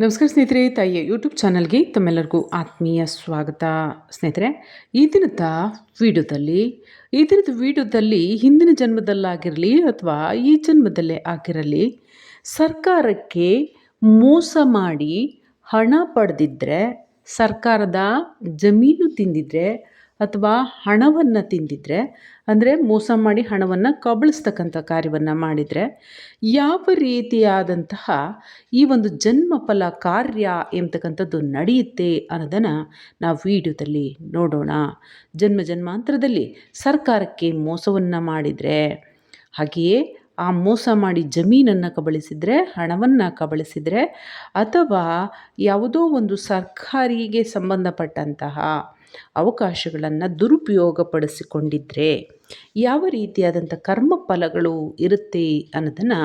ನಮಸ್ಕಾರ ಸ್ನೇಹಿತರೆ, ತಾಯಿಯ ಯೂಟ್ಯೂಬ್ ಚಾನಲ್ಗೆ ತಮ್ಮೆಲ್ಲರಿಗೂ ಆತ್ಮೀಯ ಸ್ವಾಗತ. ಸ್ನೇಹಿತರೆ, ಈ ದಿನದ ವಿಡಿಯೋದಲ್ಲಿ, ಈ ದಿನದ ವಿಡಿಯೋದಲ್ಲಿ ಹಿಂದಿನ ಜನ್ಮದಲ್ಲಾಗಿರಲಿ ಅಥವಾ ಈ ಜನ್ಮದಲ್ಲೇ ಆಗಿರಲಿ, ಸರ್ಕಾರಕ್ಕೆ ಮೋಸ ಮಾಡಿ ಹಣ ಪಡೆದಿದ್ದರೆ ಸರ್ಕಾರದ ಜಮೀನು ತಿಂದಿದ್ರೆ ಅಥವಾ ಹಣವನ್ನು ತಿಂದಿದ್ರೆ, ಅಂದರೆ ಮೋಸ ಮಾಡಿ ಹಣವನ್ನು ಕಬಳಿಸ್ತಕ್ಕಂಥ ಕಾರ್ಯವನ್ನು ಮಾಡಿದರೆ, ಯಾವ ರೀತಿಯಾದಂತಹ ಈ ಒಂದು ಜನ್ಮ ಫಲ ಕಾರ್ಯ ಎಂಬತಕ್ಕಂಥದ್ದು ನಡೆಯುತ್ತೆ ಅನ್ನೋದನ್ನು ನಾವು ವಿಡಿಯೋದಲ್ಲಿ ನೋಡೋಣ. ಜನ್ಮ ಜನ್ಮಾಂತರದಲ್ಲಿ ಸರ್ಕಾರಕ್ಕೆ ಮೋಸವನ್ನು ಮಾಡಿದರೆ, ಹಾಗೆಯೇ ಆ ಮೋಸ ಮಾಡಿ ಜಮೀನನ್ನು ಕಬಳಿಸಿದರೆ, ಹಣವನ್ನು ಕಬಳಿಸಿದರೆ, ಅಥವಾ ಯಾವುದೋ ಒಂದು ಸರ್ಕಾರಿಗೆ ಸಂಬಂಧಪಟ್ಟಂತಹ ಅವಕಾಶಗಳನ್ನು ದುರುಪಯೋಗಪಡಿಸಿಕೊಂಡಿದ್ದರೆ ಯಾವ ರೀತಿಯಾದಂಥ ಕರ್ಮ ಫಲಗಳು ಇರುತ್ತೆ ಅನ್ನೋದನ್ನು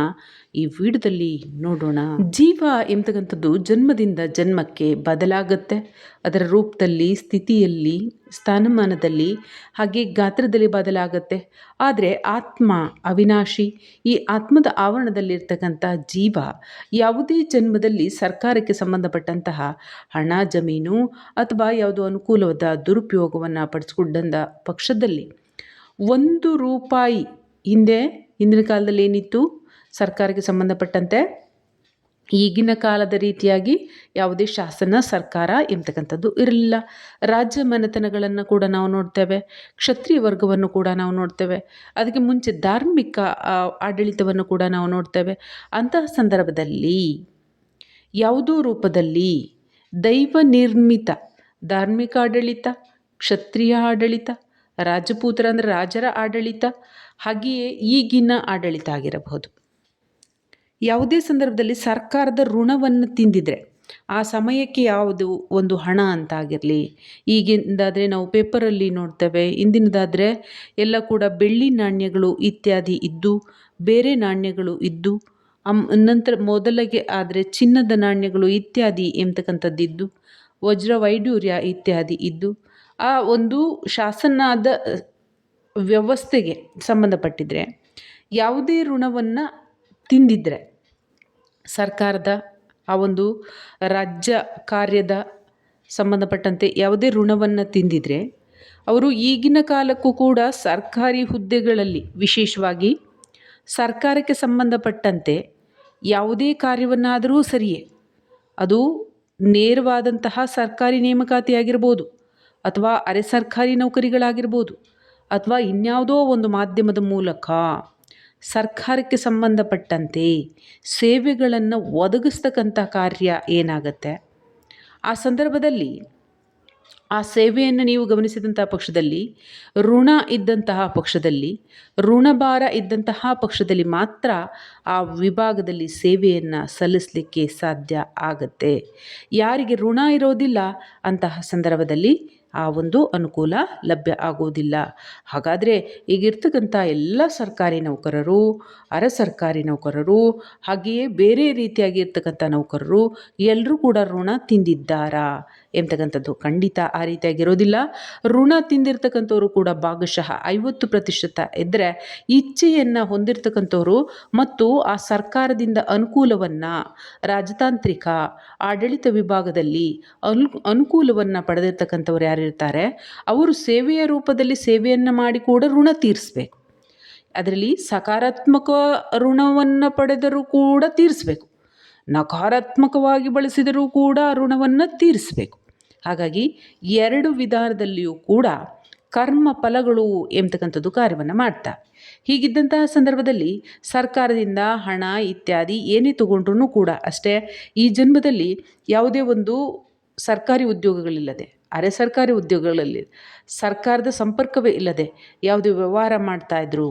ಈ ವಿಡಿಯೋದಲ್ಲಿ ನೋಡೋಣ. ಜೀವ ಎಂಬತಕ್ಕಂಥದ್ದು ಜನ್ಮದಿಂದ ಜನ್ಮಕ್ಕೆ ಬದಲಾಗುತ್ತೆ. ಅದರ ರೂಪದಲ್ಲಿ, ಸ್ಥಿತಿಯಲ್ಲಿ, ಸ್ಥಾನಮಾನದಲ್ಲಿ ಹಾಗೆ ಗಾತ್ರದಲ್ಲಿ ಬದಲಾಗುತ್ತೆ. ಆದರೆ ಆತ್ಮ ಅವಿನಾಶಿ, ಈ ಆತ್ಮದ ಆವರಣದಲ್ಲಿರ್ತಕ್ಕಂಥ ಜೀವ ಯಾವುದೇ ಜನ್ಮದಲ್ಲಿ ಸರ್ಕಾರಕ್ಕೆ ಸಂಬಂಧಪಟ್ಟಂತಹ ಹಣ, ಜಮೀನು ಅಥವಾ ಯಾವುದೋ ಅನುಕೂಲವಾದ ದುರುಪಯೋಗವನ್ನು ಪಡಿಸ್ಕೊಂಡಂಥ ಪಕ್ಷದಲ್ಲಿ ಒಂದು ರೂಪಾಯಿ ಹಿಂದೆ ಹಿಂದಿನ ಕಾಲದಲ್ಲಿ ಏನಿತ್ತು? ಸರ್ಕಾರಕ್ಕೆ ಸಂಬಂಧಪಟ್ಟಂತೆ ಈಗಿನ ಕಾಲದ ರೀತಿಯಾಗಿ ಯಾವುದೇ ಶಾಸನ, ಸರ್ಕಾರ ಎಂಬತಕ್ಕಂಥದ್ದು ಇರಲಿಲ್ಲ. ರಾಜ್ಯ ಮನೆತನಗಳನ್ನು ಕೂಡ ನಾವು ನೋಡ್ತೇವೆ, ಕ್ಷತ್ರಿಯ ವರ್ಗವನ್ನು ಕೂಡ ನಾವು ನೋಡ್ತೇವೆ, ಅದಕ್ಕೆ ಮುಂಚೆ ಧಾರ್ಮಿಕ ಆಡಳಿತವನ್ನು ಕೂಡ ನಾವು ನೋಡ್ತೇವೆ. ಅಂತಹ ಸಂದರ್ಭದಲ್ಲಿ ಯಾವುದೋ ರೂಪದಲ್ಲಿ ದೈವ ನಿರ್ಮಿತ, ಧಾರ್ಮಿಕ ಆಡಳಿತ, ಕ್ಷತ್ರಿಯ ಆಡಳಿತ ರಾಜಪೂತರ ಅಂದರೆ ರಾಜರ ಆಡಳಿತ, ಹಾಗೆಯೇ ಈಗಿನ ಆಡಳಿತ ಆಗಿರಬಹುದು. ಯಾವುದೇ ಸಂದರ್ಭದಲ್ಲಿ ಸರ್ಕಾರದ ಋಣವನ್ನು ತಿಂದಿದ್ರೆ ಆ ಸಮಯಕ್ಕೆ ಯಾವುದು ಒಂದು ಹಣ ಅಂತ ಆಗಿರಲಿ, ಈಗಿಂದಾದರೆ ನಾವು ಪೇಪರಲ್ಲಿ ನೋಡ್ತೇವೆ, ಇಂದಿನದಾದರೆ ಎಲ್ಲ ಕೂಡ ಬೆಳ್ಳಿ ನಾಣ್ಯಗಳು ಇತ್ಯಾದಿ ಇದ್ದು, ಬೇರೆ ನಾಣ್ಯಗಳು ಇದ್ದು, ಅಮ್, ನಂತರ ಮೊದಲಿಗೆ ಆದರೆ ಚಿನ್ನದ ನಾಣ್ಯಗಳು ಇತ್ಯಾದಿ ಎಂಬತಕ್ಕಂಥದ್ದಿದ್ದು ವಜ್ರ ವೈಡೂರ್ಯ ಇತ್ಯಾದಿ ಇದ್ದು ಆ ಒಂದು ಶಾಸನದ ವ್ಯವಸ್ಥೆಗೆ ಸಂಬಂಧಪಟ್ಟಿದ್ದರೆ ಯಾವುದೇ ಋಣವನ್ನು ತಿಂದಿದ್ದರೆ ಸರ್ಕಾರದ ಆ ಒಂದು ರಾಜ್ಯ ಕಾರ್ಯದ ಸಂಬಂಧಪಟ್ಟಂತೆ ಯಾವುದೇ ಋಣವನ್ನು ತಿಂದಿದ್ರೆ, ಅವರು ಈಗಿನ ಕಾಲಕ್ಕೂ ಕೂಡ ಸರ್ಕಾರಿ ಹುದ್ದೆಗಳಲ್ಲಿ ವಿಶೇಷವಾಗಿ ಸರ್ಕಾರಕ್ಕೆ ಸಂಬಂಧಪಟ್ಟಂತೆ ಯಾವುದೇ ಕಾರ್ಯವನ್ನಾದರೂ ಸರಿಯೇ, ಅದು ನೇರವಾದಂತಹ ಸರ್ಕಾರಿ ನೇಮಕಾತಿಯಾಗಿರ್ಬೋದು. ಅಥವಾ ಅರೆ ಸರ್ಕಾರಿ ನೌಕರಿಗಳಾಗಿರ್ಬೋದು ಅಥವಾ ಇನ್ಯಾವುದೋ ಒಂದು ಮಾಧ್ಯಮದ ಮೂಲಕ ಸರ್ಕಾರಕ್ಕೆ ಸಂಬಂಧಪಟ್ಟಂತೆ ಸೇವೆಗಳನ್ನು ಒದಗಿಸ್ತಕ್ಕಂಥ ಕಾರ್ಯ ಏನಾಗುತ್ತೆ? ಆ ಸಂದರ್ಭದಲ್ಲಿ ಆ ಸೇವೆಯನ್ನು ನೀವು ಗಮನಿಸಿದಂತಹ ಪಕ್ಷದಲ್ಲಿ, ಋಣ ಇದ್ದಂತಹ ಪಕ್ಷದಲ್ಲಿ, ಋಣಭಾರ ಇದ್ದಂತಹ ಪಕ್ಷದಲ್ಲಿ ಮಾತ್ರ ಆ ವಿಭಾಗದಲ್ಲಿ ಸೇವೆಯನ್ನು ಸಲ್ಲಿಸಲಿಕ್ಕೆ ಸಾಧ್ಯ ಆಗತ್ತೆ. ಯಾರಿಗೆ ಋಣ ಇರೋದಿಲ್ಲ ಅಂತಹ ಸಂದರ್ಭದಲ್ಲಿ ಆ ಒಂದು ಅನುಕೂಲ ಲಭ್ಯ ಆಗುವುದಿಲ್ಲ ಹಾಗಾದರೆ ಈಗಿರ್ತಕ್ಕಂಥ ಎಲ್ಲ ಸರ್ಕಾರಿ ನೌಕರರು, ಅರೆ ಸರ್ಕಾರಿ ನೌಕರರು, ಹಾಗೆಯೇ ಬೇರೆ ರೀತಿಯಾಗಿರ್ತಕ್ಕಂಥ ನೌಕರರು ಎಲ್ಲರೂ ಕೂಡ ಋಣ ತಿಂದಿದ್ದಾರಾ? ಎಂಬತಕ್ಕಂಥದ್ದು ಖಂಡಿತ ಆ ರೀತಿಯಾಗಿರೋದಿಲ್ಲ. ಋಣ ತಿಂದಿರ್ತಕ್ಕಂಥವ್ರು ಕೂಡ ಭಾಗಶಃ ಐವತ್ತು ಪ್ರತಿಶತ ಇದ್ದರೆ ಇಚ್ಛೆಯನ್ನು ಹೊಂದಿರತಕ್ಕಂಥವ್ರು ಮತ್ತು ಆ ಸರ್ಕಾರದಿಂದ ಅನುಕೂಲವನ್ನು ರಾಜತಾಂತ್ರಿಕ, ಆಡಳಿತ ವಿಭಾಗದಲ್ಲಿ ಅನು, ಅನುಕೂಲವನ್ನು ಪಡೆದಿರ್ತಕ್ಕಂಥವ್ರು ಯಾರಿರ್ತಾರೆ ಅವರು ಸೇವೆಯ ರೂಪದಲ್ಲಿ ಸೇವೆಯನ್ನು ಮಾಡಿ ಕೂಡ ಋಣ ತೀರಿಸ್ಬೇಕು. ಅದರಲ್ಲಿ ಸಕಾರಾತ್ಮಕ ಋಣವನ್ನು ಪಡೆದರೂ ಕೂಡ ತೀರಿಸ್ಬೇಕು. ನಕಾರಾತ್ಮಕವಾಗಿ ಬಳಸಿದರೂ ಕೂಡ ಋಣವನ್ನು ತೀರಿಸಬೇಕು. ಹಾಗಾಗಿ ಎರಡು ವಿಧಾನದಲ್ಲಿಯೂ ಕೂಡ ಕರ್ಮ ಫಲಗಳು ಎಂಬತಕ್ಕಂಥದ್ದು ಕಾರ್ಯವನ್ನು ಮಾಡ್ತಾ. ಹೀಗಿದ್ದಂತಹ ಸಂದರ್ಭದಲ್ಲಿ ಸರ್ಕಾರದಿಂದ ಹಣ ಇತ್ಯಾದಿ ಏನೇ ತಗೊಂಡ್ರೂ ಕೂಡ ಅಷ್ಟೇ, ಈ ಜನ್ಮದಲ್ಲಿ ಯಾವುದೇ ಒಂದು ಸರ್ಕಾರಿ ಉದ್ಯೋಗಗಳಿಲ್ಲದೆ, ಅರೆ ಸರ್ಕಾರಿ ಉದ್ಯೋಗಗಳಲ್ಲಿ ಸರ್ಕಾರದ ಸಂಪರ್ಕವೇ ಇಲ್ಲದೆ ಯಾವುದೇ ವ್ಯವಹಾರ ಮಾಡ್ತಾಯಿದ್ರು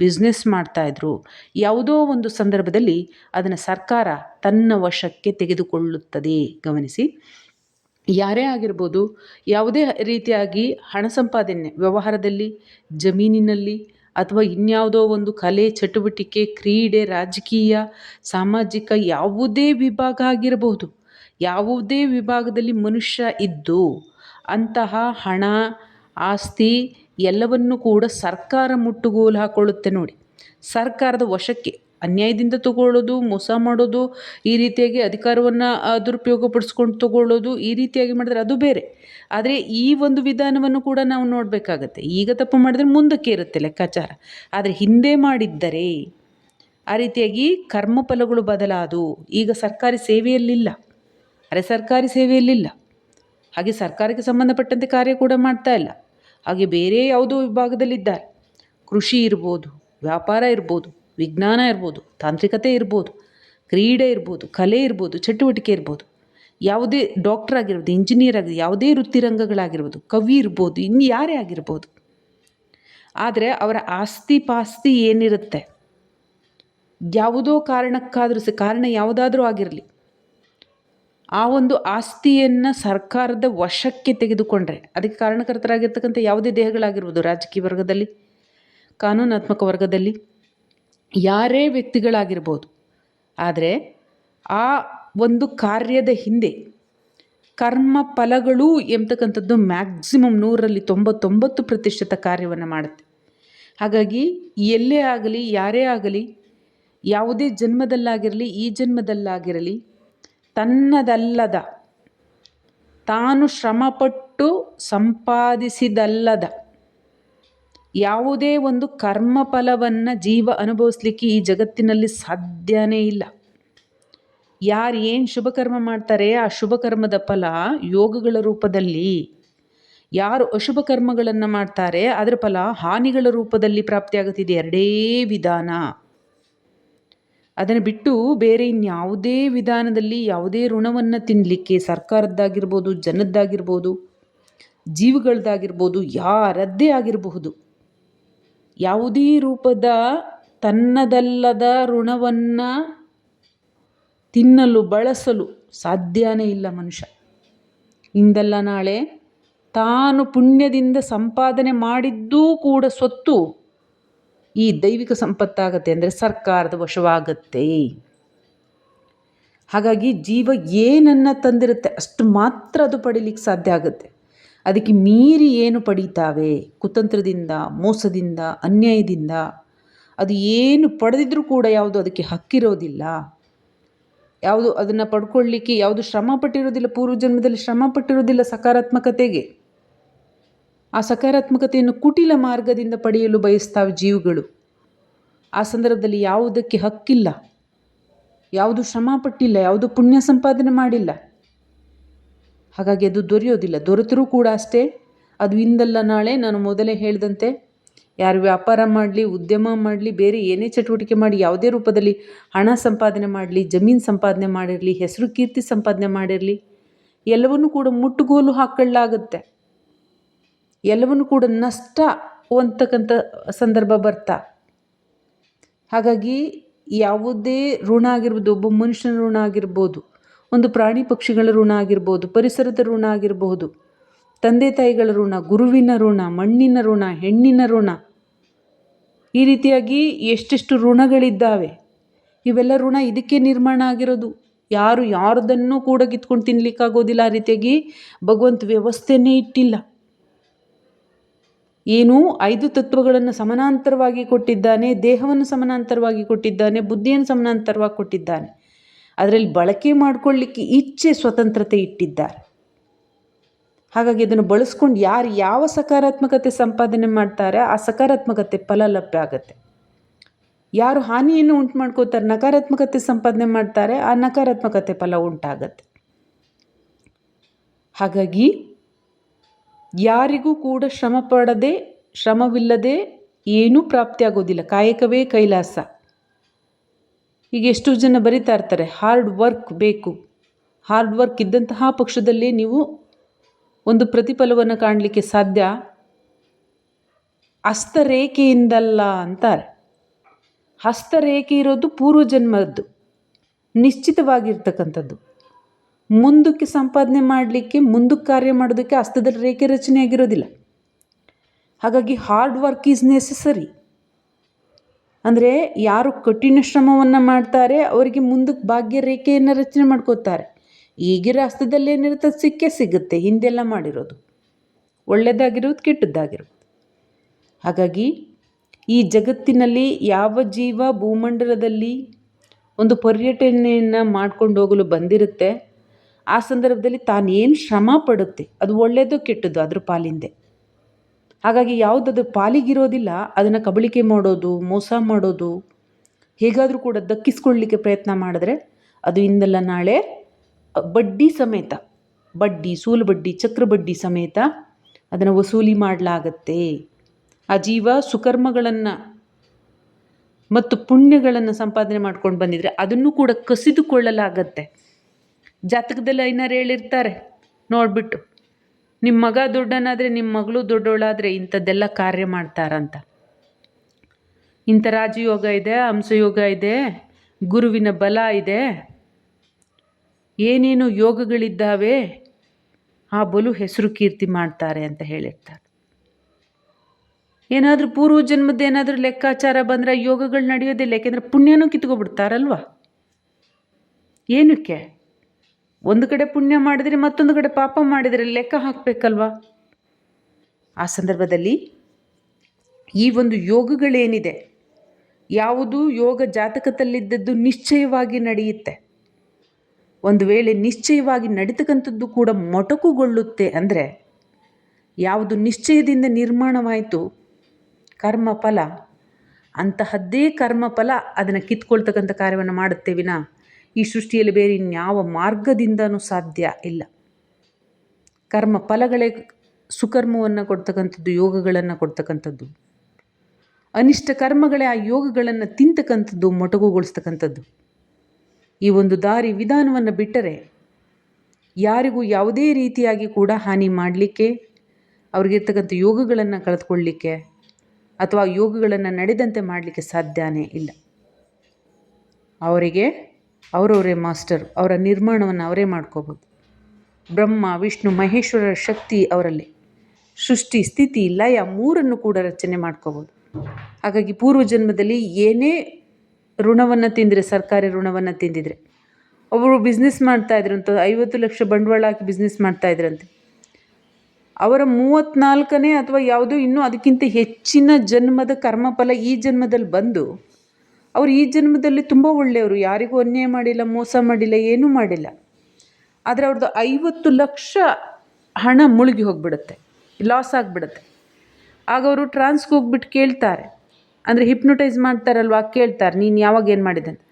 ಬಿಸ್ನೆಸ್ ಮಾಡ್ತಾಯಿದ್ರು ಯಾವುದೋ ಒಂದು ಸಂದರ್ಭದಲ್ಲಿ ಅದನ್ನು ಸರ್ಕಾರ ತನ್ನ ವಶಕ್ಕೆ ತೆಗೆದುಕೊಳ್ಳುತ್ತದೆ. ಗಮನಿಸಿ ಯಾರೇ ಆಗಿರ್ಬೋದು, ಯಾವುದೇ ರೀತಿಯಾಗಿ ಹಣ ಸಂಪಾದನೆ, ವ್ಯವಹಾರದಲ್ಲಿ, ಜಮೀನಿನಲ್ಲಿ ಅಥವಾ ಇನ್ಯಾವುದೋ ಒಂದು ಕಲೆ, ಚಟುವಟಿಕೆ, ಕ್ರೀಡೆ, ರಾಜಕೀಯ, ಸಾಮಾಜಿಕ ಯಾವುದೇ ವಿಭಾಗ ಆಗಿರಬಹುದು, ಯಾವುದೇ ವಿಭಾಗದಲ್ಲಿ ಮನುಷ್ಯ ಇದ್ದು ಅಂತಹ ಹಣ, ಆಸ್ತಿ ಎಲ್ಲವನ್ನು ಕೂಡ ಸರ್ಕಾರ ಮುಟ್ಟುಗೋಲು ಹಾಕ್ಕೊಳ್ಳುತ್ತೆ ನೋಡಿ. ಸರ್ಕಾರದ ವಶಕ್ಕೆ ಅನ್ಯಾಯದಿಂದ ತಗೊಳ್ಳೋದು, ಮೋಸ ಮಾಡೋದು, ಈ ರೀತಿಯಾಗಿ ಅಧಿಕಾರವನ್ನು ದುರುಪಯೋಗ ಪಡಿಸ್ಕೊಂಡು ತಗೊಳ್ಳೋದು, ಈ ರೀತಿಯಾಗಿ ಮಾಡಿದ್ರೆ ಅದು ಬೇರೆ. ಆದರೆ ಈ ಒಂದು ವಿಧಾನವನ್ನು ಕೂಡ ನಾವು ನೋಡಬೇಕಾಗತ್ತೆ. ಈಗ ತಪ್ಪು ಮಾಡಿದ್ರೆ ಮುಂದಕ್ಕೆ ಇರುತ್ತೆ ಲೆಕ್ಕಾಚಾರ. ಆದರೆ ಹಿಂದೆ ಮಾಡಿದ್ದರೆ ಆ ರೀತಿಯಾಗಿ ಕರ್ಮಫಲಗಳು ಬದಲಾದು. ಈಗ ಸರ್ಕಾರಿ ಸೇವೆಯಲ್ಲಿಲ್ಲ. ಅರೆ ಸರ್ಕಾರಿ ಸೇವೆಯಲ್ಲಿಲ್ಲ. ಹಾಗೆ ಸರ್ಕಾರಕ್ಕೆ ಸಂಬಂಧಪಟ್ಟಂತೆ ಕಾರ್ಯ ಕೂಡ ಮಾಡ್ತಾ ಇಲ್ಲ. ಹಾಗೆ ಬೇರೆ ಯಾವುದೋ ವಿಭಾಗದಲ್ಲಿದ್ದಾರೆ. ಕೃಷಿ ಇರ್ಬೋದು, ವ್ಯಾಪಾರ ಇರ್ಬೋದು. ವಿಜ್ಞಾನ ಇರ್ಬೋದು, ತಾಂತ್ರಿಕತೆ ಇರ್ಬೋದು, ಕ್ರೀಡೆ ಇರ್ಬೋದು, ಕಲೆ ಇರ್ಬೋದು, ಚಟುವಟಿಕೆ ಇರ್ಬೋದು, ಯಾವುದೇ ಡಾಕ್ಟರ್ ಆಗಿರ್ಬೋದು ಇಂಜಿನಿಯರ್ ಆಗಿ ಯಾವುದೇ ವೃತ್ತಿರಂಗಗಳಾಗಿರ್ಬೋದು, ಕವಿ ಇರ್ಬೋದು, ಇನ್ನು ಯಾರೇ ಆಗಿರ್ಬೋದು. ಆದರೆ ಅವರ ಆಸ್ತಿ ಪಾಸ್ತಿ ಏನಿರುತ್ತೆ? ಯಾವುದೋ ಕಾರಣಕ್ಕಾದರೂ ಸ ಕಾರಣ ಯಾವುದಾದ್ರೂ ಆಗಿರಲಿ, ಆ ಒಂದು ಆಸ್ತಿಯನ್ನು ಸರ್ಕಾರದ ವಶಕ್ಕೆ ತೆಗೆದುಕೊಂಡ್ರೆ, ಅದಕ್ಕೆ ಕಾರಣಕರ್ತರಾಗಿರ್ತಕ್ಕಂಥ ಯಾವುದೇ ದೇಹಗಳಾಗಿರ್ಬೋದು, ರಾಜಕೀಯ ವರ್ಗದಲ್ಲಿ, ಕಾನೂನಾತ್ಮಕ ವರ್ಗದಲ್ಲಿ ಯಾರೇ ವ್ಯಕ್ತಿಗಳಾಗಿರ್ಬೋದು, ಆದರೆ ಆ ಒಂದು ಕಾರ್ಯದ ಹಿಂದೆ ಕರ್ಮ ಫಲಗಳು ಎಂಬತಕ್ಕಂಥದ್ದು ಮ್ಯಾಕ್ಸಿಮಮ್ ನೂರಲ್ಲಿ ತೊಂಬತ್ತೊಂಬತ್ತು ಪ್ರತಿಶತ ಕಾರ್ಯವನ್ನು ಮಾಡುತ್ತೆ. ಹಾಗಾಗಿ ಎಲ್ಲೇ ಆಗಲಿ, ಯಾರೇ ಆಗಲಿ, ಯಾವುದೇ ಜನ್ಮದಲ್ಲಾಗಿರಲಿ, ಈ ಜನ್ಮದಲ್ಲಾಗಿರಲಿ, ತನ್ನದಲ್ಲದ, ತಾನು ಶ್ರಮಪಟ್ಟು ಸಂಪಾದಿಸಿದಲ್ಲದ ಯಾವುದೇ ಒಂದು ಕರ್ಮ ಫಲವನ್ನು ಜೀವ ಅನುಭವಿಸ್ಲಿಕ್ಕೆ ಈ ಜಗತ್ತಿನಲ್ಲಿ ಸಾಧ್ಯನೇ ಇಲ್ಲ. ಯಾರು ಏನು ಶುಭಕರ್ಮ ಮಾಡ್ತಾರೆ, ಆ ಶುಭಕರ್ಮದ ಫಲ ಯೋಗಗಳ ರೂಪದಲ್ಲಿ. ಯಾರು ಅಶುಭ ಕರ್ಮಗಳನ್ನು ಮಾಡ್ತಾರೆ, ಅದರ ಫಲ ಹಾನಿಗಳ ರೂಪದಲ್ಲಿ ಪ್ರಾಪ್ತಿಯಾಗುತ್ತಿದೆ ಎರಡೇ ವಿಧಾನ. ಅದನ್ನು ಬಿಟ್ಟು ಬೇರೆ ಇನ್ಯಾವುದೇ ವಿಧಾನದಲ್ಲಿ ಯಾವುದೇ ಋಣವನ್ನು ತಿನ್ನಲಿಕ್ಕೆ ಸರ್ಕಾರದ್ದಾಗಿರ್ಬೋದು, ಜನದ್ದಾಗಿರ್ಬೋದು ಜೀವಗಳದ್ದಾಗಿರ್ಬೋದು ಯಾರದ್ದೇ ಆಗಿರಬಹುದು ಯಾವುದೇ ರೂಪದ ತನ್ನದಲ್ಲದ ಋಣವನ್ನು ತಿನ್ನಲು, ಬಳಸಲು ಸಾಧ್ಯನೇ ಇಲ್ಲ ಮನುಷ್ಯ. ಇಂದಲ್ಲ ನಾಳೆ ತಾನು ಪುಣ್ಯದಿಂದ ಸಂಪಾದನೆ ಮಾಡಿದ್ದೂ ಕೂಡ ಸ್ವತ್ತು ಈ ದೈವಿಕ ಸಂಪತ್ತಾಗತ್ತೆ ಅಂದರೆ ಸರ್ಕಾರದ ವಶವಾಗತ್ತೆ. ಹಾಗಾಗಿ ಜೀವ ಏನನ್ನು ತಂದಿರುತ್ತೆ ಅಷ್ಟು ಮಾತ್ರ ಅದು ಪಡೀಲಿಕ್ಕೆ ಸಾಧ್ಯ ಆಗುತ್ತೆ. ಅದಕ್ಕೆ ಮೀರಿ ಏನು ಪಡೀತಾವೆ? ಕುತಂತ್ರದಿಂದ, ಮೋಸದಿಂದ, ಅನ್ಯಾಯದಿಂದ? ಅದು ಏನು ಪಡೆದಿದ್ರೂ ಕೂಡ ಯಾವುದು ಅದಕ್ಕೆ ಹಕ್ಕಿರೋದಿಲ್ಲ. ಯಾವುದು ಅದನ್ನು ಪಡ್ಕೊಳ್ಳಿಕ್ಕೆ ಯಾವುದು ಶ್ರಮ ಪಟ್ಟಿರೋದಿಲ್ಲ, ಪೂರ್ವ ಜನ್ಮದಲ್ಲಿ ಶ್ರಮ ಪಟ್ಟಿರೋದಿಲ್ಲ ಸಕಾರಾತ್ಮಕತೆಗೆ. ಆ ಸಕಾರಾತ್ಮಕತೆಯನ್ನು ಕುಟಿಲ ಮಾರ್ಗದಿಂದ ಪಡೆಯಲು ಬಯಸ್ತಾವೆ ಜೀವಗಳು. ಆ ಸಂದರ್ಭದಲ್ಲಿ ಯಾವುದಕ್ಕೆ ಹಕ್ಕಿಲ್ಲ. ಯಾವುದು ಶ್ರಮ ಪಟ್ಟಿಲ್ಲ, ಯಾವುದು ಪುಣ್ಯ ಸಂಪಾದನೆ ಮಾಡಿಲ್ಲ. ಹಾಗಾಗಿ ಅದು ದೊರೆಯೋದಿಲ್ಲ. ದೊರೆತರೂ ಕೂಡ ಅಷ್ಟೇ. ಅದು ಇಂದಲ್ಲ ನಾಳೆ ನಾನು ಮೊದಲೇ ಹೇಳಿದಂತೆ, ಯಾರು ವ್ಯಾಪಾರ ಮಾಡಲಿ, ಉದ್ಯಮ ಮಾಡಲಿ, ಬೇರೆ ಏನೇ ಚಟುವಟಿಕೆ ಮಾಡಿ, ಯಾವುದೇ ರೂಪದಲ್ಲಿ ಹಣ ಸಂಪಾದನೆ ಮಾಡಲಿ, ಜಮೀನು ಸಂಪಾದನೆ ಮಾಡಿರಲಿ, ಹೆಸರು ಕೀರ್ತಿ ಸಂಪಾದನೆ ಮಾಡಿರಲಿ, ಎಲ್ಲವನ್ನೂ ಕೂಡ ಮುಟ್ಟುಗೋಲು ಹಾಕೊಳ್ಳಾಗುತ್ತೆ. ಎಲ್ಲವನ್ನು ಕೂಡ ನಷ್ಟ ಅಂತಕ್ಕಂಥ ಸಂದರ್ಭ ಬರ್ತಾ. ಹಾಗಾಗಿ ಯಾವುದೇ ಋಣ ಆಗಿರ್ಬೋದು, ಒಬ್ಬ ಮನುಷ್ಯನ ಋಣ ಆಗಿರ್ಬೋದು ಒಂದು ಪ್ರಾಣಿ ಪಕ್ಷಿಗಳ ಋಣ ಆಗಿರ್ಬೋದು, ಪರಿಸರದ ಋಣ ಆಗಿರಬಹುದು. ತಂದೆ ತಾಯಿಗಳ ಋಣ, ಗುರುವಿನ ಋಣ, ಮಣ್ಣಿನ ಋಣ, ಹೆಣ್ಣಿನ ಋಣ. ಈ ರೀತಿಯಾಗಿ ಎಷ್ಟೆಷ್ಟು ಋಣಗಳಿದ್ದಾವೆ. ಇವೆಲ್ಲ ಋಣ ಇದಕ್ಕೆ ನಿರ್ಮಾಣ ಆಗಿರೋದು. ಯಾರು ಯಾರದನ್ನು ಕೂಡ ಕಿತ್ಕೊಂಡು ತಿನ್ನಲಿಕ್ಕಾಗೋದಿಲ್ಲ ಆ ರೀತಿಯಾಗಿ ಭಗವಂತ ವ್ಯವಸ್ಥೆನೇ ಇಟ್ಟಿಲ್ಲ. ಏನು ಐದು ತತ್ವಗಳನ್ನು ಸಮಾನಾಂತರವಾಗಿ ಕೊಟ್ಟಿದ್ದಾನೆ, ದೇಹವನ್ನು ಸಮಾನಾಂತರವಾಗಿ ಕೊಟ್ಟಿದ್ದಾನೆ, ಬುದ್ಧಿಯನ್ನು ಸಮಾನಾಂತರವಾಗಿ ಕೊಟ್ಟಿದ್ದಾನೆ. ಅದರಲ್ಲಿ ಬಳಕೆ ಮಾಡಿಕೊಳ್ಳಿಕ್ಕೆ ಇಚ್ಛೆ ಸ್ವತಂತ್ರತೆ ಇಟ್ಟಿದ್ದಾರೆ. ಹಾಗಾಗಿ ಅದನ್ನು ಬಳಸ್ಕೊಂಡು ಯಾರು ಯಾವ ಸಕಾರಾತ್ಮಕತೆ ಸಂಪಾದನೆ ಮಾಡ್ತಾರೆ, ಆ ಸಕಾರಾತ್ಮಕತೆ ಫಲ ಲಭ್ಯ ಆಗುತ್ತೆ. ಯಾರು ಹಾನಿಯನ್ನು ಉಂಟು ಮಾಡ್ಕೋತಾರೆ ನಕಾರಾತ್ಮಕತೆ ಸಂಪಾದನೆ ಮಾಡ್ತಾರೆ, ಆ ನಕಾರಾತ್ಮಕತೆ ಫಲ ಉಂಟಾಗತ್ತೆ. ಹಾಗಾಗಿ ಯಾರಿಗೂ ಕೂಡ ಶ್ರಮ ಪಡದೆ, ಶ್ರಮವಿಲ್ಲದೆ ಏನೂ ಪ್ರಾಪ್ತಿಯಾಗೋದಿಲ್ಲ. ಕಾಯಕವೇ ಕೈಲಾಸ. ಈಗ ಎಷ್ಟು ಜನ ಬರಿತಾ ಇರ್ತಾರೆ. ಹಾರ್ಡ್ ವರ್ಕ್ ಬೇಕು. ಹಾರ್ಡ್ ವರ್ಕ್ ಇದ್ದಂತಹ ಪಕ್ಷದಲ್ಲಿ ನೀವು ಒಂದು ಪ್ರತಿಫಲವನ್ನು ಕಾಣಲಿಕ್ಕೆ ಸಾಧ್ಯ? ಹಸ್ತರೇಖೆಯಿಂದಲ್ಲ ಅಂತಾರೆ. ಹಸ್ತರೇಖೆ ಇರೋದು ಪೂರ್ವಜನ್ಮದ್ದು, ನಿಶ್ಚಿತವಾಗಿರ್ತಕ್ಕಂಥದ್ದು. ಮುಂದಕ್ಕೆ ಸಂಪಾದನೆ ಮಾಡಲಿಕ್ಕೆ, ಮುಂದಕ್ಕೆ ಕಾರ್ಯ ಮಾಡೋದಕ್ಕೆ ಹಸ್ತದಲ್ಲಿ ರೇಖೆ ರಚನೆ ಆಗಿರೋದಿಲ್ಲ ಹಾಗಾಗಿ ಹಾರ್ಡ್ ವರ್ಕ್ ಈಸ್ ನೆಸಸರಿ. ಅಂದರೆ ಯಾರು ಕಠಿಣ ಶ್ರಮವನ್ನು ಮಾಡ್ತಾರೆ, ಅವರಿಗೆ ಮುಂದಕ್ಕೆ ಭಾಗ್ಯ ರೇಖೆಯನ್ನು ರಚನೆ ಮಾಡ್ಕೋತಾರೆ. ಈಗಿರೋ ಹಸ್ತದಲ್ಲಿ ಏನಿರುತ್ತೆ? ಅದು ಸಿಕ್ಕೇ ಸಿಗುತ್ತೆ, ಹಿಂದೆಲ್ಲ ಮಾಡಿರೋದು. ಒಳ್ಳೆಯದಾಗಿರೋದು ಕೆಟ್ಟದ್ದಾಗಿರೋದು. ಹಾಗಾಗಿ ಈ ಜಗತ್ತಿನಲ್ಲಿ ಯಾವ ಜೀವ ಭೂಮಂಡಲದಲ್ಲಿ ಒಂದು ಪರ್ಯಟನೆಯನ್ನು ಮಾಡ್ಕೊಂಡು ಹೋಗಲು ಬಂದಿರುತ್ತೆ, ಆ ಸಂದರ್ಭದಲ್ಲಿ ತಾನೇನು ಶ್ರಮ ಪಡುತ್ತೆ? ಅದು ಒಳ್ಳೆಯದು ಕೆಟ್ಟದ್ದು? ಅದ್ರ ಪಾಲಿಂದೆ. ಹಾಗಾಗಿ ಯಾವುದದು ಪಾಲಿಗಿರೋದಿಲ್ಲ, ಅದನ್ನು ಕಬಳಿಕೆ ಮಾಡೋದು, ಮೋಸ ಮಾಡೋದು, ಹೇಗಾದರೂ ಕೂಡ ದಕ್ಕಿಸ್ಕೊಳ್ಳಿಕ್ಕೆ ಪ್ರಯತ್ನ ಮಾಡಿದ್ರೆ ಅದು ಇಂದಲ್ಲ ನಾಳೆ ಬಡ್ಡಿ ಸಮೇತ, ಬಡ್ಡಿ, ಸೂಲು ಬಡ್ಡಿ, ಚಕ್ರ ಬಡ್ಡಿ ಸಮೇತ ಅದನ್ನು ವಸೂಲಿ ಮಾಡಲಾಗತ್ತೆ. ಆ ಜೀವ ಸುಕರ್ಮಗಳನ್ನು ಮತ್ತು ಪುಣ್ಯಗಳನ್ನು ಸಂಪಾದನೆ ಮಾಡ್ಕೊಂಡು ಬಂದಿದ್ರೆ ಅದನ್ನು ಕೂಡ ಕಸಿದುಕೊಳ್ಳಲಾಗತ್ತೆ. ಜಾತಕದಲ್ಲಿ ಐನಾರು ಹೇಳಿರ್ತಾರೆ, ನೋಡಿಬಿಟ್ಟು. ನಿಮ್ಮ ಮಗ ದೊಡ್ಡನಾದರೆ ನಿಮ್ಮ ಮಗಳು ದೊಡ್ಡವಳಾದರೆ ಇಂಥದ್ದೆಲ್ಲ ಕಾರ್ಯ ಮಾಡ್ತಾರಂತ. ಇಂಥ ರಾಜಯೋಗ ಇದೆ, ಹಂಸಯೋಗ ಇದೆ, ಗುರುವಿನ ಬಲ ಇದೆ. ಏನೇನು ಯೋಗಗಳಿದ್ದಾವೆ, ಆ ಬಲು ಹೆಸರು ಕೀರ್ತಿ ಮಾಡ್ತಾರೆ ಅಂತ ಹೇಳಿರ್ತಾರೆ. ಏನಾದರೂ ಪೂರ್ವ ಜನ್ಮದ ಏನಾದರೂ ಲೆಕ್ಕಾಚಾರ ಬಂದರೆ ಯೋಗಗಳು ನಡೆಯೋದಿಲ್ಲ, ಯಾಕೆಂದರೆ ಪುಣ್ಯನೂ ಕಿತ್ಕೊಬಿಡ್ತಾರಲ್ವ? ಏನಕ್ಕೆ? ಒಂದು ಕಡೆ ಪುಣ್ಯ ಮಾಡಿದರೆ, ಮತ್ತೊಂದು ಕಡೆ ಪಾಪ ಮಾಡಿದರೆ, ಲೆಕ್ಕ ಹಾಕಬೇಕಲ್ವಾ? ಆ ಸಂದರ್ಭದಲ್ಲಿ ಈ ಒಂದು ಯೋಗಗಳೇನಿದೆ, ಯಾವುದು ಯೋಗ ಜಾತಕದಲ್ಲಿದ್ದದ್ದು ನಿಶ್ಚಯವಾಗಿ ನಡೆಯುತ್ತೆ. ಒಂದು ವೇಳೆ ನಿಶ್ಚಯವಾಗಿ ನಡೀತಕ್ಕಂಥದ್ದು ಕೂಡ ಮೊಟಕುಗೊಳ್ಳುತ್ತೆ ಅಂದರೆ ಯಾವುದು ನಿಶ್ಚಯದಿಂದ ನಿರ್ಮಾಣವಾಯಿತು, ಕರ್ಮಫಲ, ಅಂತಹದ್ದೇ ಕರ್ಮಫಲ ಅದನ್ನು ಕಿತ್ಕೊಳ್ತಕ್ಕಂಥ ಕಾರ್ಯವನ್ನು ಮಾಡುತ್ತೆ ವಿನ. ಈ ಸೃಷ್ಟಿಯಲ್ಲಿ ಬೇರೆ ಇನ್ಯಾವ ಮಾರ್ಗದಿಂದನೂ ಸಾಧ್ಯ ಇಲ್ಲ. ಕರ್ಮ ಫಲಗಳೇ ಸುಕರ್ಮವನ್ನು ಕೊಡ್ತಕ್ಕಂಥದ್ದು, ಯೋಗಗಳನ್ನು ಕೊಡ್ತಕ್ಕಂಥದ್ದು. ಅನಿಷ್ಟ ಕರ್ಮಗಳೇ ಆ ಯೋಗಗಳನ್ನು ತಿಂತಕ್ಕಂಥದ್ದು, ಮೊಟಕುಗೊಳಿಸ್ತಕ್ಕಂಥದ್ದು. ಈ ಒಂದು ದಾರಿ ವಿಧಾನವನ್ನು ಬಿಟ್ಟರೆ ಯಾರಿಗೂ ಯಾವುದೇ ರೀತಿಯಾಗಿ ಕೂಡ ಹಾನಿ ಮಾಡಲಿಕ್ಕೆ, ಅವ್ರಿಗಿರ್ತಕ್ಕಂಥ ಯೋಗಗಳನ್ನು ಕಳೆದುಕೊಳ್ಳಲಿಕ್ಕೆ ಅಥವಾ ಯೋಗಗಳನ್ನು ನಡೆದಂತೆ ಮಾಡಲಿಕ್ಕೆ ಸಾಧ್ಯನೇ ಇಲ್ಲ. ಅವರಿಗೆ ಅವರವರೇ ಮಾಸ್ಟರ್, ಅವರ ನಿರ್ಮಾಣವನ್ನು ಅವರೇ ಮಾಡ್ಕೋಬೋದು. ಬ್ರಹ್ಮ, ವಿಷ್ಣು, ಮಹೇಶ್ವರರ ಶಕ್ತಿ ಅವರಲ್ಲಿ. ಸೃಷ್ಟಿ, ಸ್ಥಿತಿ, ಲಯ ಮೂರನ್ನು ಕೂಡ ರಚನೆ ಮಾಡ್ಕೋಬೋದು. ಹಾಗಾಗಿ ಪೂರ್ವ ಜನ್ಮದಲ್ಲಿ ಏನೇ ಋಣವನ್ನು ತಿಂದರೆ ಸರ್ಕಾರಿ ಋಣವನ್ನು ತಿಂದಿದ್ರೆ ಒಬ್ಬರು ಬಿಸ್ನೆಸ್ ಮಾಡ್ತಾಯಿದ್ರಂತ ಐವತ್ತು ಲಕ್ಷ ಬಂಡವಾಳ ಹಾಕಿ ಬಿಸ್ನೆಸ್ ಮಾಡ್ತಾಯಿದ್ರಂತೆ ಅವರ ಮೂವತ್ತ್ನಾಲ್ಕನೇ ಅಥವಾ ಯಾವುದೋ ಇನ್ನೂ ಅದಕ್ಕಿಂತ ಹೆಚ್ಚಿನ ಜನ್ಮದ ಕರ್ಮಫಲ ಈ ಜನ್ಮದಲ್ಲಿ ಬಂದು ಅವರು ಈ ಜನ್ಮದಲ್ಲಿ ತುಂಬ ಒಳ್ಳೆಯವರು, ಯಾರಿಗೂ ಅನ್ಯಾಯ ಮಾಡಿಲ್ಲ, ಮೋಸ ಮಾಡಿಲ್ಲ, ಏನೂ ಮಾಡಿಲ್ಲ. ಆದರೆ ಅವ್ರದ್ದು ಐವತ್ತು ಲಕ್ಷ ಹಣ ಮುಳುಗಿ ಹೋಗಿಬಿಡುತ್ತೆ ಲಾಸ್ ಆಗಿಬಿಡುತ್ತೆ. ಆಗ ಅವರು ಟ್ರಾನ್ಸ್ಗೆ ಹೋಗ್ಬಿಟ್ಟು ಕೇಳ್ತಾರೆ. ಅಂದರೆ ಹಿಪ್ನೊಟೈಸ್ ಮಾಡ್ತಾರಲ್ವ, ಕೇಳ್ತಾರೆ, ನೀನು ಯಾವಾಗ ಏನು ಮಾಡಿದೆ ಅಂತ.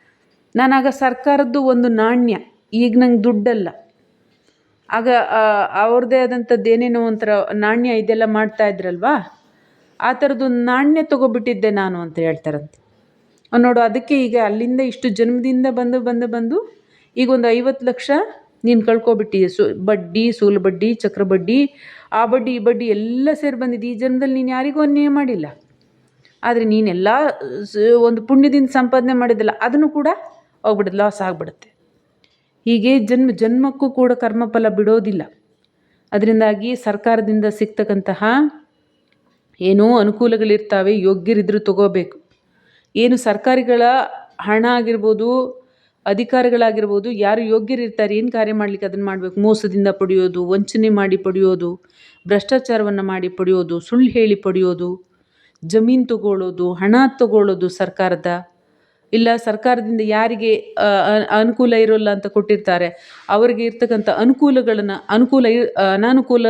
ನಾನಾಗ ಸರ್ಕಾರದ್ದು ಒಂದು ನಾಣ್ಯ, ಈಗ ನಂಗೆ ದುಡ್ಡಲ್ಲ. ಆಗ ಅವ್ರದ್ದೇ ಆದಂಥದ್ದು ಏನೇನೋ ಒಂಥರ ನಾಣ್ಯ ಇದೆಲ್ಲ ಮಾಡ್ತಾ ಇದ್ರಲ್ವಾ? ಆ ಥರದ್ದು ನಾಣ್ಯ ತೊಗೊಬಿಟ್ಟಿದ್ದೆ ನಾನು ಅಂತ ಹೇಳ್ತಾರಂತೆ. ನೋಡು, ಅದಕ್ಕೆ ಈಗ ಅಲ್ಲಿಂದ ಇಷ್ಟು ಜನ್ಮದಿಂದ ಬಂದು ಬಂದು ಬಂದು ಈಗ ಒಂದು ಐವತ್ತು ಲಕ್ಷ ನೀನು ಕಳ್ಕೊಬಿಟ್ಟಿ, ಸು, ಬಡ್ಡಿ, ಸೂಲು ಬಡ್ಡಿ, ಚಕ್ರ ಬಡ್ಡಿ, ಆ ಬಡ್ಡಿ, ಈ ಬಡ್ಡಿ ಎಲ್ಲ ಸೇರಿ ಬಂದಿದ್ದು ಈ ಜನ್ಮದಲ್ಲಿ ನೀನು ಯಾರಿಗೂ ಅನ್ಯಾಯ ಮಾಡಿಲ್ಲ. ಆದರೆ ನೀನೆಲ್ಲ ಒಂದು ಪುಣ್ಯದಿಂದ ಸಂಪಾದನೆ ಮಾಡಿದ್ದಲ್ಲ, ಅದನ್ನು ಕೂಡ ಹೋಗ್ಬಿಡುತ್ತೆ ಲಾಸ್ ಆಗಿಬಿಡುತ್ತೆ. ಹೀಗೆ ಜನ್ಮ, ಜನ್ಮಕ್ಕೂ ಕೂಡ ಕರ್ಮಫಲ ಬಿಡೋದಿಲ್ಲ. ಅದರಿಂದಾಗಿ ಸರ್ಕಾರದಿಂದ ಸಿಗ್ತಕ್ಕಂತಹ ಏನೋ ಅನುಕೂಲಗಳಿರ್ತಾವೆ ಯೋಗ್ಯರಿದ್ದರೂ ತಗೋಬೇಕು. ಏನು ಸರ್ಕಾರಿಗಳ ಹಣ ಆಗಿರ್ಬೋದು, ಅಧಿಕಾರಿಗಳಾಗಿರ್ಬೋದು, ಯಾರು ಯೋಗ್ಯರಿರ್ತಾರೆ, ಏನು ಕಾರ್ಯ ಮಾಡಲಿಕ್ಕೆ ಅದನ್ನು ಮಾಡಬೇಕು? ಮೋಸದಿಂದ ಪಡೆಯೋದು, ವಂಚನೆ ಮಾಡಿ ಪಡೆಯೋದು, ಭ್ರಷ್ಟಾಚಾರವನ್ನು ಮಾಡಿ ಪಡೆಯೋದು, ಸುಳ್ಳು ಹೇಳಿ ಪಡೆಯೋದು, ಜಮೀನು ತಗೊಳ್ಳೋದು, ಹಣ ತಗೊಳ್ಳೋದು ಸರ್ಕಾರದ ಇಲ್ಲ ಸರ್ಕಾರದಿಂದ ಯಾರಿಗೆ ಅನುಕೂಲ ಇರೋಲ್ಲ ಅಂತ ಕೊಟ್ಟಿರ್ತಾರೆ. ಅವರಿಗೆ ಇರ್ತಕ್ಕಂಥ ಅನುಕೂಲಗಳನ್ನು, ಅನುಕೂಲ ಅನಾನುಕೂಲ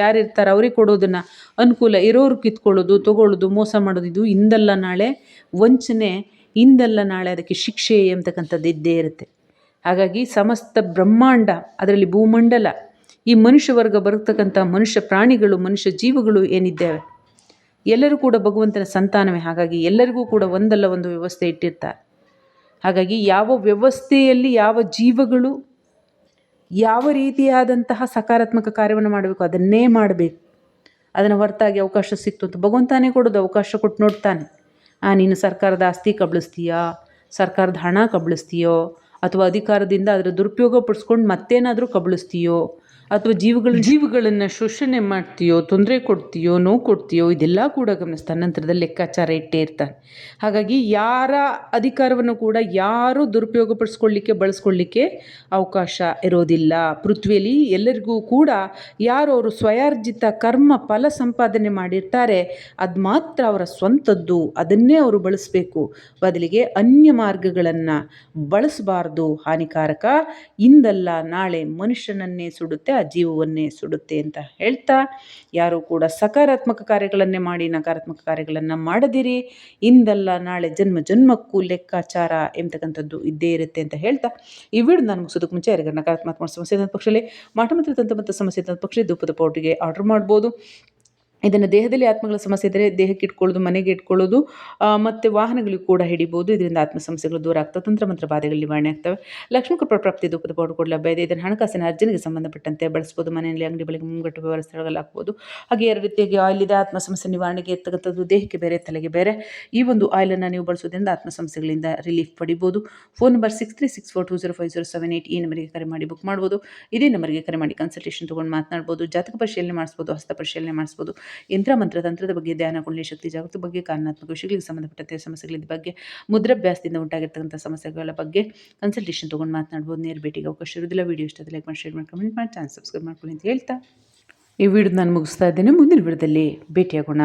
ಯಾರಿರ್ತಾರೆ ಅವ್ರಿಗೆ ಕೊಡೋದನ್ನು ಅನುಕೂಲ ಇರೋರು ಕಿತ್ಕೊಳ್ಳೋದು, ತಗೊಳ್ಳೋದು, ಮೋಸ ಮಾಡೋದು, ಇದು ಇಂದಲ್ಲ ನಾಳೆ ವಂಚನೆ, ಇಂದಲ್ಲ ನಾಳೆ ಅದಕ್ಕೆ ಶಿಕ್ಷೆ ಎಂಬತಕ್ಕಂಥದ್ದು ಇದ್ದೇ ಇರುತ್ತೆ. ಹಾಗಾಗಿ ಸಮಸ್ತ ಬ್ರಹ್ಮಾಂಡ, ಅದರಲ್ಲಿ ಭೂಮಂಡಲ, ಈ ಮನುಷ್ಯ ವರ್ಗ ಬರತಕ್ಕಂಥ ಮನುಷ್ಯ ಪ್ರಾಣಿಗಳು, ಮನುಷ್ಯ ಜೀವಗಳು ಏನಿದ್ದೇವೆ ಎಲ್ಲರೂ ಕೂಡ ಭಗವಂತನ ಸಂತಾನವೇ. ಹಾಗಾಗಿ ಎಲ್ಲರಿಗೂ ಕೂಡ ಒಂದಲ್ಲ ಒಂದು ವ್ಯವಸ್ಥೆ ಇಟ್ಟಿರ್ತಾರೆ. ಹಾಗಾಗಿ ಯಾವ ವ್ಯವಸ್ಥೆಯಲ್ಲಿ ಯಾವ ಜೀವಗಳು ಯಾವ ರೀತಿಯಾದಂತಹ ಸಕಾರಾತ್ಮಕ ಕಾರ್ಯವನ್ನು ಮಾಡಬೇಕು, ಅದನ್ನೇ ಮಾಡಬೇಕು. ಅದನ್ನು ಹೊರತಾಗಿ ಅವಕಾಶ ಸಿಕ್ತು ಅಂತ ಭಗವಂತನೇ ಕೊಡೋದು, ಅವಕಾಶ ಕೊಟ್ಟು ನೋಡ್ತಾನೆ. ಆ, ನೀನು ಸರ್ಕಾರದ ಆಸ್ತಿ ಕಬಳಿಸ್ತೀಯಾ? ಸರ್ಕಾರದ ಹಣ ಕಬಳಿಸ್ತೀಯೋ? ಅಥವಾ ಅಧಿಕಾರದಿಂದ ಅದರ ದುರುಪಯೋಗ ಪಡಿಸ್ಕೊಂಡು ಮತ್ತೇನಾದರೂ ಕಬಳಿಸ್ತೀಯೋ? ಅಥವಾ ಜೀವಗಳ ಜೀವಗಳನ್ನು ಶೋಷಣೆ ಮಾಡ್ತೀಯೋ ತೊಂದರೆ ಕೊಡ್ತೀಯೋ ನೋವು ಕೊಡ್ತೀಯೋ ಇದೆಲ್ಲ ಕೂಡ ಗಮನಿಸ್ತಾನೆ ನಂತರದಲ್ಲಿ ಲೆಕ್ಕಾಚಾರ ಇಟ್ಟೇ ಇರ್ತಾನೆ. ಹಾಗಾಗಿ ಯಾರ ಅಧಿಕಾರವನ್ನು ಕೂಡ ಯಾರೂ ದುರುಪಯೋಗಪಡಿಸ್ಕೊಳ್ಳಿಕ್ಕೆ ಬಳಸ್ಕೊಳ್ಳಿಕ್ಕೆ ಅವಕಾಶ ಇರೋದಿಲ್ಲ. ಪೃಥ್ವಿಯಲ್ಲಿ ಎಲ್ಲರಿಗೂ ಕೂಡ ಯಾರು ಅವರು ಸ್ವಯಾರ್ಜಿತ ಕರ್ಮ ಫಲ ಸಂಪಾದನೆ ಮಾಡಿರ್ತಾರೆ ಅದು ಮಾತ್ರ ಅವರ ಸ್ವಂತದ್ದು ಅದನ್ನೇ ಅವರು ಬಳಸಬೇಕು. ಬದಲಿಗೆ ಅನ್ಯ ಮಾರ್ಗಗಳನ್ನು ಬಳಸಬಾರ್ದು ಹಾನಿಕಾರಕ. ಇಂದಲ್ಲ ನಾಳೆ ಮನುಷ್ಯನನ್ನೇ ಸುಡುತ್ತೆ ಜೀವವನ್ನೇ ಸುಡುತ್ತೆ ಅಂತ ಹೇಳ್ತಾ, ಯಾರು ಕೂಡ ಸಕಾರಾತ್ಮಕ ಕಾರ್ಯಗಳನ್ನೇ ಮಾಡಿ ನಕಾರಾತ್ಮಕ ಕಾರ್ಯಗಳನ್ನು ಮಾಡದಿರಿ. ಇಂದಲ್ಲ ನಾಳೆ ಜನ್ಮ ಜನ್ಮಕ್ಕೂ ಲೆಕ್ಕಾಚಾರ ಎಂಬತಕ್ಕಂಥದ್ದು ಇದ್ದೇ ಇರುತ್ತೆ ಅಂತ ಹೇಳ್ತಾ, ಈ ವಿಡಿಯೋ ನಾನು ಮುಗಿಸೋದಕ್ಕೆ ಮುಂಚೆ ಯಾರಿಗಾರ ನಕಾರಾತ್ಮಕ ಸಮಸ್ಯೆ ಪಕ್ಷದಲ್ಲಿ ಮಾಟ ಮತ್ತು ತಂತ್ರ ಮತ್ತು ಸಮಸ್ಯೆ ಪಕ್ಷದಲ್ಲಿ ಧೂಪದ ಪೌಡ್ರಿಗೆ ಆರ್ಡರ್ ಮಾಡ್ಬೋದು. ಇದನ್ನು ದೇಹದಲ್ಲಿ ಆತ್ಮಗಳ ಸಮಸ್ಯೆ ಇದ್ದರೆ ದೇಹಕ್ಕೆ ಇಟ್ಕೊಳ್ಳೋದು, ಮನೆಗೆ ಇಟ್ಕೊಳ್ಳೋದು ಮತ್ತು ವಾಹನಗಳಿಗೂ ಕೂಡ ಹಿಡಿಬೋದು. ಇದರಿಂದ ಆತ್ಮ ಸಮಸ್ಯೆಗಳು ದೂರ ಆಗ್ತವೆ ತಂತ್ರ ಮಂತ್ರ ಬಾಧೆಗಳು ನಿವಾರಣೆ ಆಗ್ತವೆ. ಲಕ್ಷ್ಮೀ ಕೃಪಾ ಪ್ರಾಪ್ತಿ ದುಃಖದ ಕೂಡ ಲಭ್ಯ ಇದೆ. ಇದನ್ನು ಹಣಕಾಸಿನ ಅರ್ಜನೆಗೆ ಸಂಬಂಧಪಟ್ಟಂತೆ ಬಳಸ್ಬೋದು. ಮನೆಯಲ್ಲಿ ಅಂಗಡಿ ಬಳಿಗೆ ಮುಂಗಟ್ಟು ವ್ಯವಹಾರ ಸ್ಥಳಗಳಲ್ಲಿ ಹಾಕ್ಬೋದು. ಹಾಗೆ ಎರಡು ರೀತಿಯಾಗಿ ಆಯಿಲ್ ಇದೆ. ಆತ್ಮ ಸಮಸ್ಯೆ ನಿವಾರಣೆಗೆ ಇರ್ತಕ್ಕಂಥದ್ದು ದೇಹಕ್ಕೆ ಬೇರೆ, ತಲೆಗೆ ಬೇರೆ. ಈ ಒಂದು ಆಯಿಲನ್ನು ನೀವು ಬಳಸೋದ್ರಿಂದ ಆತ್ಮ ಸಮಸ್ಯೆಗಳಿಂದ ರಿಲೀಫ್ ಪಡಿಬೋದು. Phone number six three six four two zero five zero seven eight ಈ ನಂಬರಿಗೆ ಕರೆ ಮಾಡಿ ಬುಕ್ ಮಾಡ್ಬೋದು. ಇದೇ ನಂಬರ್ಗೆ ಕರೆ ಮಾಡಿ ಕನ್ಸಲ್ಟೇಷನ್ ತೊಗೊಂಡು ಮಾತನಾಡ್ಬೋದು. ಜಾತಕ ಪರಿಶೀಲನೆ ಮಾಡಿಸ್ಬೋದು, ಹಸ್ತ ಪರಿಶೀಲನೆ ಮಾಡಿಸ್ಬೋದು. ಯಂತ್ರ ಮಂತ್ರ ತಂತ್ರದ ಬಗ್ಗೆ ಧ್ಯಾನ ಕುಂಡಲಿ ಶಕ್ತಿ, ಜಾಗೃತಿ ಬಗ್ಗೆ ಕಾರಣಾತ್ಮಕ ವಿಷಯಗಳಿಗೆ ಸಂಬಂಧಪಟ್ಟಂತೆ ಸಮಸ್ಯೆಗಳ ಬಗ್ಗೆ ಮುದ್ರಾಭ್ಯಾಸದಿಂದ ಉಂಟಾಗಿರ್ತಕ್ಕಂಥ ಸಮಸ್ಯೆಗಳ ಬಗ್ಗೆ ಕನ್ಸಲ್ಟೇಷನ್ ತೊಗೊಂಡು ಮಾತನಾಡ್ಬೋದು. ನೇರ ಭೇಟಿಗೆ ಅವಕಾಶ ಇರೋದಿಲ್ಲ ವೀಡಿಯೋ ಇಷ್ಟ ಲೈಕ್ ಮಾಡಿ ಶೇರ್ ಮಾಡಿ ಕಮೆಂಟ್ ಮಾಡಿ ಚಾನಲ್ ಸಬ್ಸ್ಕ್ರೈಬ್ ಮಾಡ್ಕೊಳ್ಳಿ ಅಂತ ಹೇಳ್ತಾ ಈ ವಿಡಿಯೋ ನಾನು ಮುಗಿಸ್ತಾ ಇದ್ದೇನೆ. ಮುಂದಿನ ವಿಡಿಯೋದಲ್ಲಿ ಭೇಟಿಯಾಗೋಣ.